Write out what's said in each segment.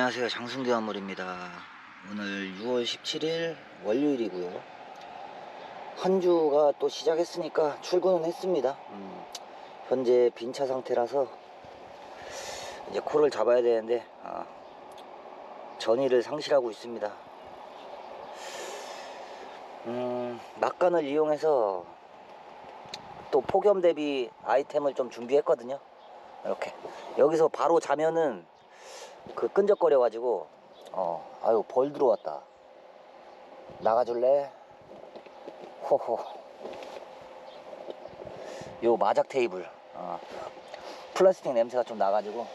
안녕하세요. 장승규 한물입니다. 오늘 6월 17일 월요일이고요. 한 주가 또 시작했으니까 출근은 했습니다. 음, 현재 빈차 상태라서 이제 코를 잡아야 되는데 아, 전의를 상실하고 있습니다. 음, 막간을 이용해서 또 폭염 대비 아이템을 좀 준비했거든요. 이렇게. 여기서 바로 자면은 그 끈적거려 가지고 어 아유 벌 들어왔다. 나가줄래? 호호. 요 마작 테이블 어, 플라스틱 냄새가 좀 나가지고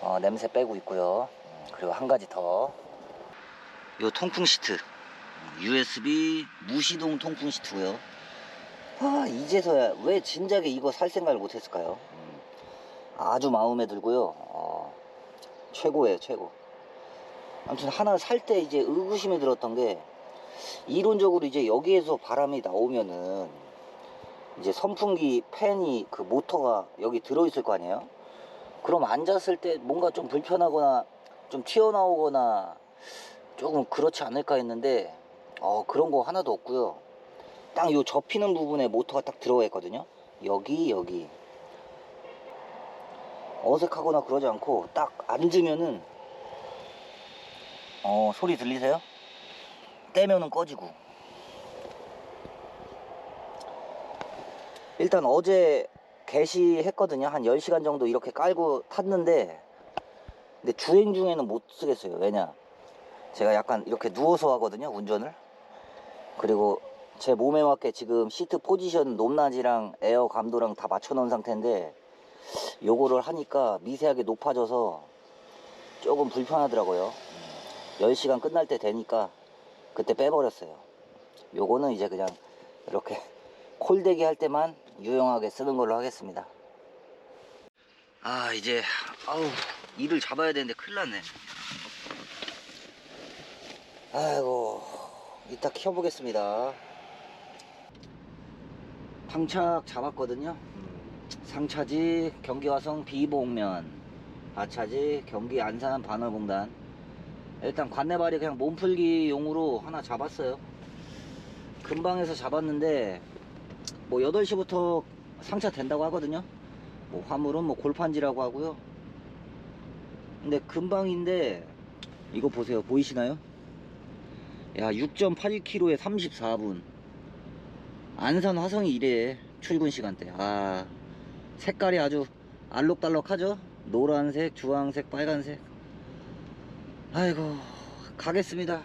어, 냄새 빼고 있고요. 음, 그리고 한 가지 더 요 통풍 시트. USB 무시동 통풍 시트고요. 아 이제서야 왜 진작에 이거 살 생각을 못했을까요? 음, 아주 마음에 들고요. 어, 최고예요 최고. 아무튼 하나 살 때 이제 의구심이 들었던 게 이론적으로 이제 여기에서 바람이 나오면은 이제 선풍기 팬이 그 모터가 여기 들어있을 거 아니에요? 그럼 앉았을 때 뭔가 좀 불편하거나 좀 튀어나오거나 조금 그렇지 않을까 했는데 어 그런 거 하나도 없고요. 딱 요 접히는 부분에 모터가 딱 들어가 있거든요. 여기 여기 어색하거나 그러지 않고 딱 앉으면은 어 소리 들리세요? 떼면은 꺼지고. 일단 어제 개시했거든요. 한 10시간 정도 이렇게 깔고 탔는데 근데 주행 중에는 못 쓰겠어요. 왜냐? 제가 약간 이렇게 누워서 하거든요 운전을. 그리고 제 몸에 맞게 지금 시트 포지션 높낮이랑 에어 감도랑 다 맞춰 놓은 상태인데 요거를 하니까 미세하게 높아져서 조금 불편하더라고요. 10시간 끝날 때 되니까 그때 빼버렸어요. 요거는 이제 그냥 이렇게 콜대기 할 때만 유용하게 쓰는 걸로 하겠습니다. 아 이제 아우 일을 잡아야 되는데 큰일 났네. 아이고 이따 켜보겠습니다. 방착 잡았거든요 상차지 경기 화성 비봉면 하차지 경기 안산 반월공단. 일단 관내발이 그냥 몸풀기 용으로 하나 잡았어요. 금방에서 잡았는데 뭐 8시부터 상차 된다고 하거든요. 뭐 화물은 뭐 골판지라고 하고요. 근데 금방인데 이거 보세요. 보이시나요? 야 6.8km에 34분. 안산 화성이 이래 출근 시간대. 아 색깔이 아주 알록달록하죠? 노란색 주황색 빨간색. 아이고 가겠습니다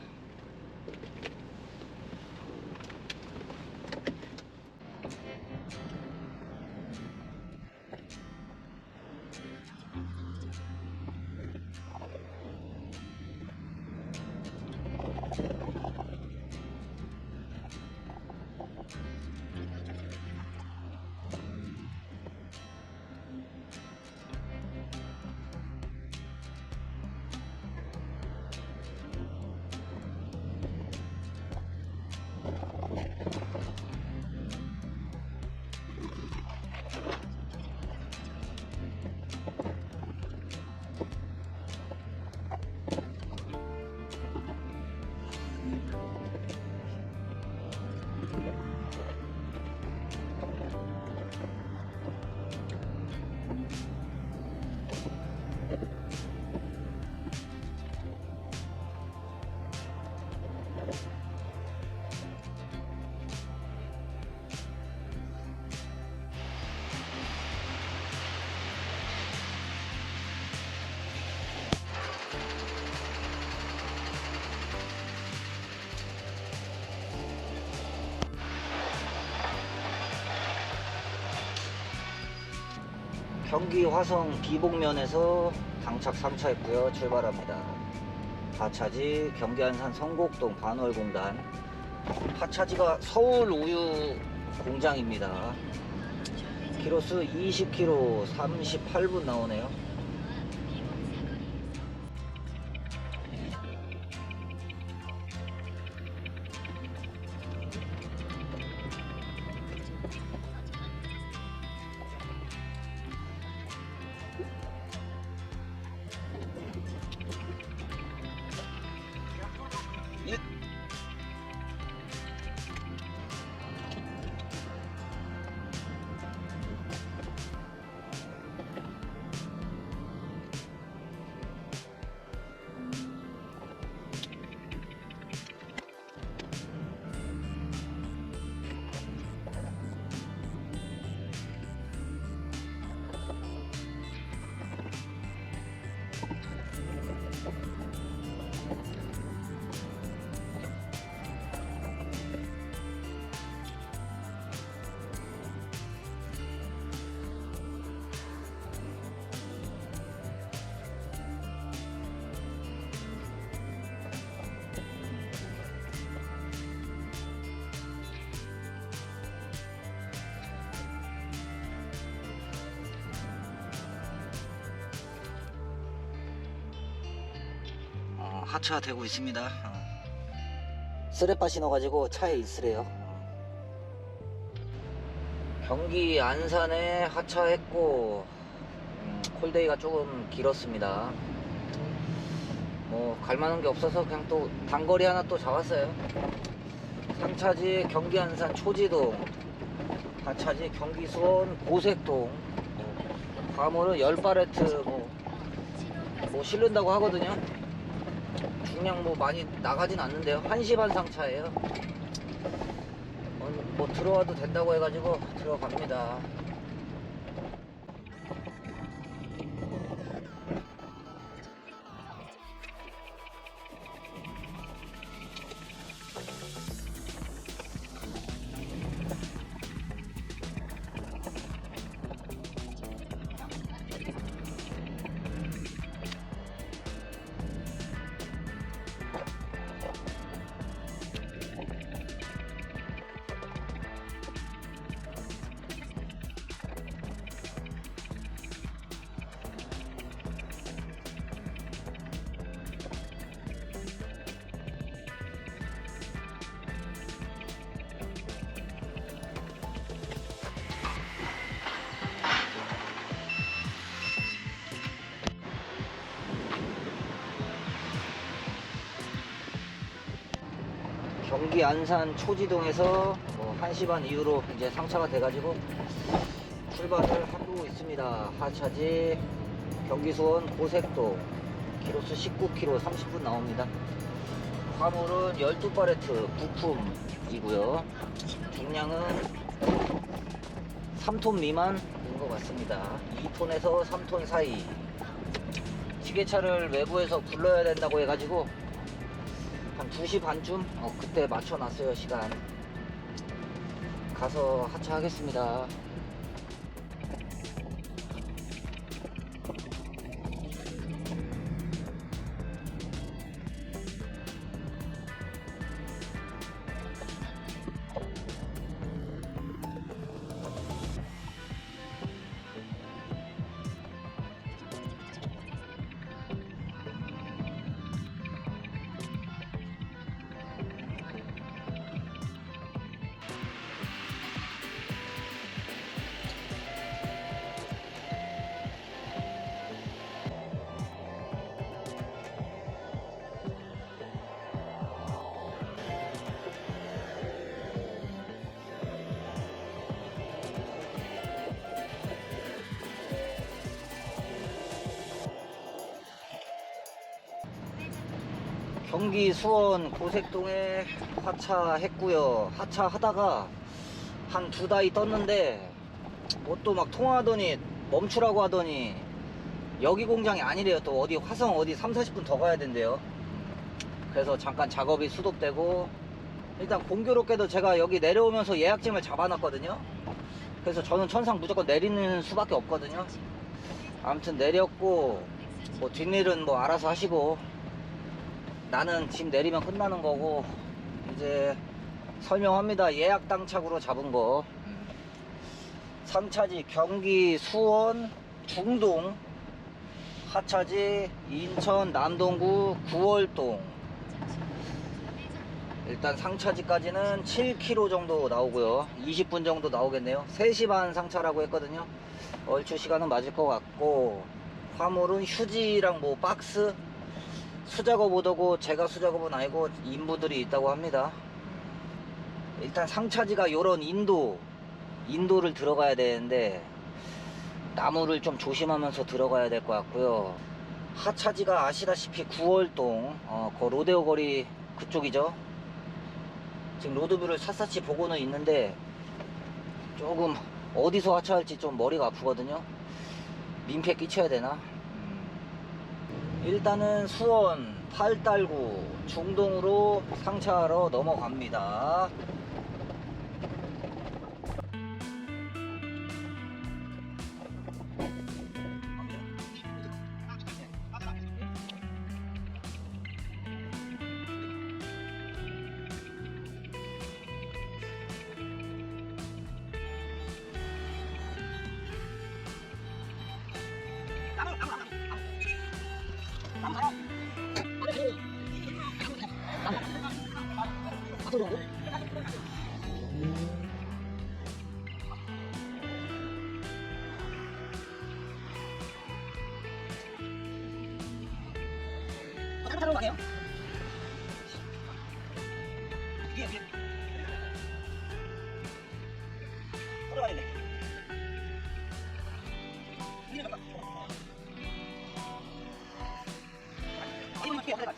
경기 화성 비봉면에서 당착 3차했고요. 출발합니다. 하차지 경기 안산 성곡동 반월공단. 하차지가 서울 우유 공장입니다. 키로수 20km 38분 나오네요 하차 되고 있습니다. 어. 쓰레빠 신어가지고 차에 있으래요. 경기 안산에 하차했고 음, 콜데이가 조금 길었습니다. 뭐 갈만한 게 없어서 그냥 또 단거리 하나 또 잡았어요. 상차지 경기 안산 초지동, 하차지 경기 수원 고색동, 뭐, 과물은 열바레트 뭐, 뭐 실른다고 하거든요. 중량 뭐 많이 나가진 않는데요. 1시 반 상차예요. 어, 뭐 들어와도 된다고 해가지고 들어갑니다. 경기 안산 초지동에서 뭐 1시 반 이후로 이제 상차가 돼가지고 출발을 하고 있습니다. 하차지 경기 수원 고색동 키로수 19km 30분 나옵니다. 화물은 12바레트 부품이고요. 중량은 3톤 미만인 것 같습니다. 2톤에서 3톤 사이. 지게차를 외부에서 불러야 된다고 해가지고 한 2시 반쯤? 어, 그때 맞춰놨어요 시간. 가서 하차하겠습니다 경기 수원 고색동에 하차했고요. 하차하다가 한 두 다이 떴는데 뭐또막 통화하더니 멈추라고 하더니 여기 공장이 아니래요. 또 어디 화성 어디 3, 40분 더 가야 된대요. 그래서 잠깐 작업이 수독되고 일단 공교롭게도 제가 여기 내려오면서 예약짐을 잡아놨거든요. 그래서 저는 천상 무조건 내리는 수밖에 없거든요. 아무튼 내렸고 뭐 뒷일은 뭐 알아서 하시고 나는 짐 내리면 끝나는 거고 이제 설명합니다. 예약 당착으로 잡은 거. 상차지 경기 수원 중동 하차지 인천 남동구 구월동. 일단 상차지까지는 7km 정도 나오고요. 20분 정도 나오겠네요. 3시 반 상차라고 했거든요. 얼추 시간은 맞을 것 같고 화물은 휴지랑 뭐 박스 수작업 오더고 제가 수작업은 아니고 인부들이 있다고 합니다. 일단 상차지가 요런 인도 인도를 들어가야 되는데 나무를 좀 조심하면서 들어가야 될 것 같고요. 하차지가 아시다시피 9월동 어, 그 로데오 거리 그쪽이죠. 지금 로드뷰를 샅샅이 보고는 있는데 조금 어디서 하차할지 좀 머리가 아프거든요. 민폐 끼쳐야 되나? 음. 일단은 수원 팔달구 중동으로 상차하러 넘어갑니다 따로 가세요. 이리만 피해, 내가.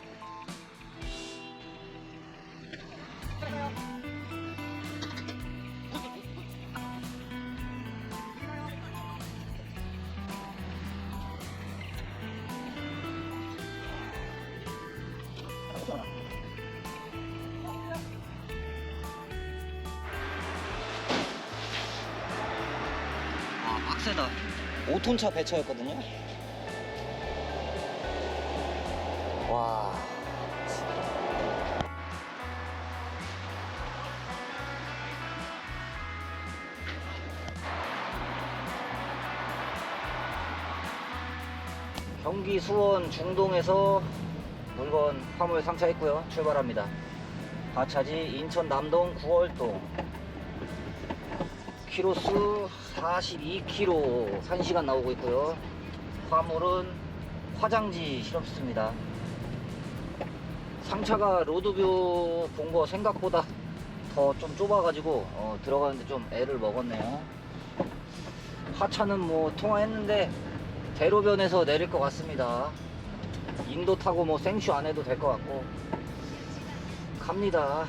아, 빡세다. 5톤 차 배차였거든요. 경기 수원 중동에서 물건 화물 상차했고요. 출발합니다. 하차지 인천 남동 9월동 키로수 42km 1시간 나오고 있고요. 화물은 화장지 실험습니다. 상차가 로드뷰 본 거 생각보다 더 좀 좁아가지고 어, 들어가는데 좀 애를 먹었네요. 하차는 뭐 통화했는데 대로변에서 내릴 것 같습니다. 인도 타고 뭐 생슈 안 해도 될 것 같고 갑니다.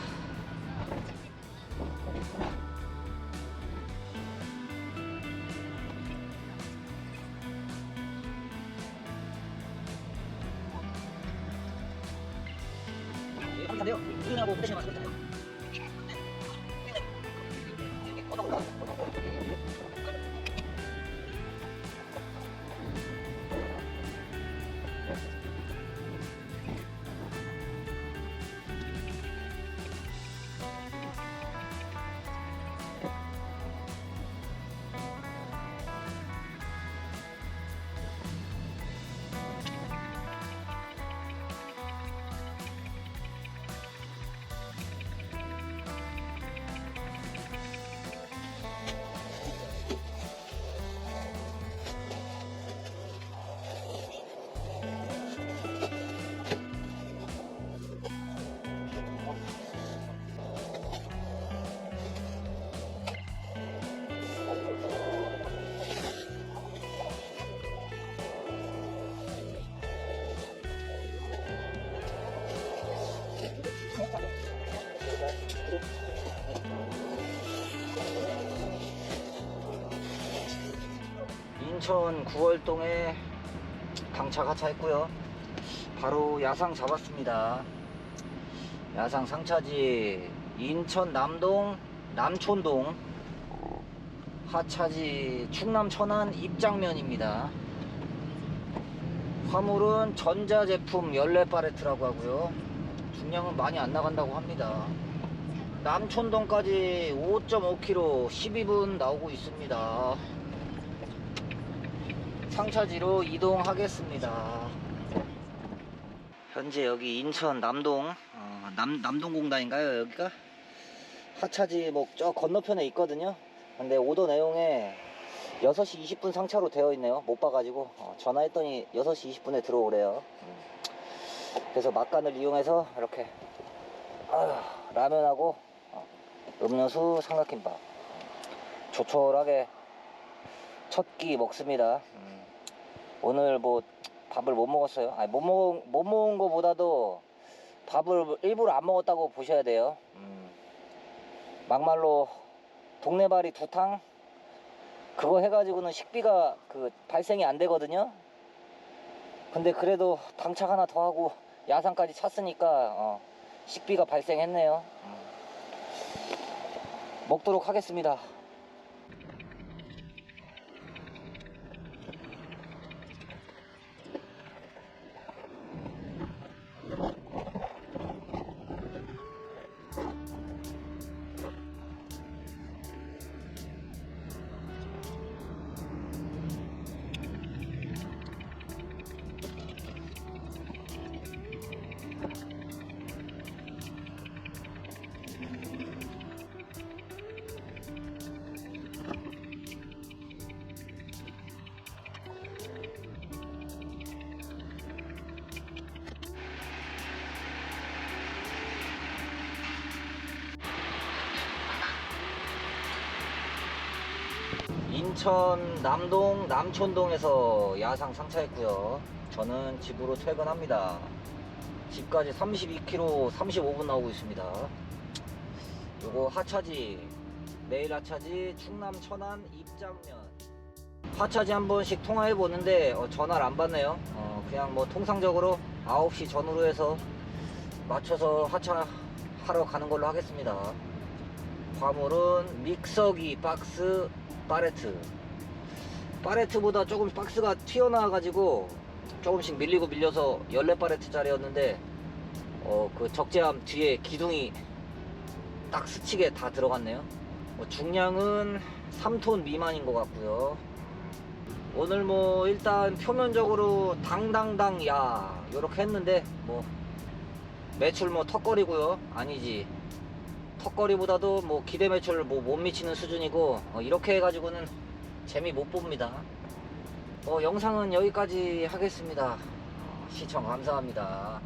인천 9월동에 당차 하차했고요. 바로 야상 잡았습니다. 야상 상차지 인천 남동 남촌동 하차지 충남 천안 입장면입니다. 화물은 전자제품 열레 파레트라고 하고요. 중량은 많이 안 나간다고 합니다. 남촌동까지 5.5km 12분 나오고 있습니다. 상차지로 이동하겠습니다. 현재 여기 인천 남동 어, 남 남동공단인가요 여기가 하차지 뭐 저 건너편에 있거든요. 근데 오더 내용에 6시 20분 상차로 되어 있네요. 못 봐가지고 어, 전화했더니 6시 20분에 들어오래요. 음. 그래서 막간을 이용해서 이렇게 아휴, 라면하고 어, 음료수 삼각김밥 조촐하게 첫 끼 먹습니다. 음. 오늘 뭐 밥을 못 먹었어요. 아니 못 먹은 못 먹은 거보다도 밥을 일부러 안 먹었다고 보셔야 돼요. 음. 막말로 동네발이 두탕 그거 해가지고는 식비가 그 발생이 안 되거든요. 근데 그래도 당착 하나 더 하고 야산까지 찼으니까 어, 식비가 발생했네요. 음. 먹도록 하겠습니다. 인천 남동 남촌동에서 야상 상차했고요. 저는 집으로 퇴근합니다. 집까지 32km 35분 나오고 있습니다. 요거 하차지 매일 하차지 충남 천안 입장면 하차지 한 번씩 통화해 보는데 어, 전화를 안 받네요. 어, 그냥 뭐 통상적으로 9시 전후로 해서 맞춰서 하차하러 가는 걸로 하겠습니다. 화물은 믹서기 박스 파레트. 파레트보다 조금 박스가 튀어나와 가지고 조금씩 밀리고 밀려서 14파레트 짜리였는데 어 그 적재함 뒤에 기둥이 딱 스치게 다 들어갔네요. 뭐 중량은 3톤 미만인 것 같고요. 오늘 뭐 일단 표면적으로 당당당 야 요렇게 했는데 뭐 매출 뭐 턱걸이고요. 아니지 턱걸이보다도 뭐 기대 매출 뭐 못 미치는 수준이고 어, 이렇게 해가지고는 재미 못 봅니다. 어, 영상은 여기까지 하겠습니다. 어, 시청 감사합니다.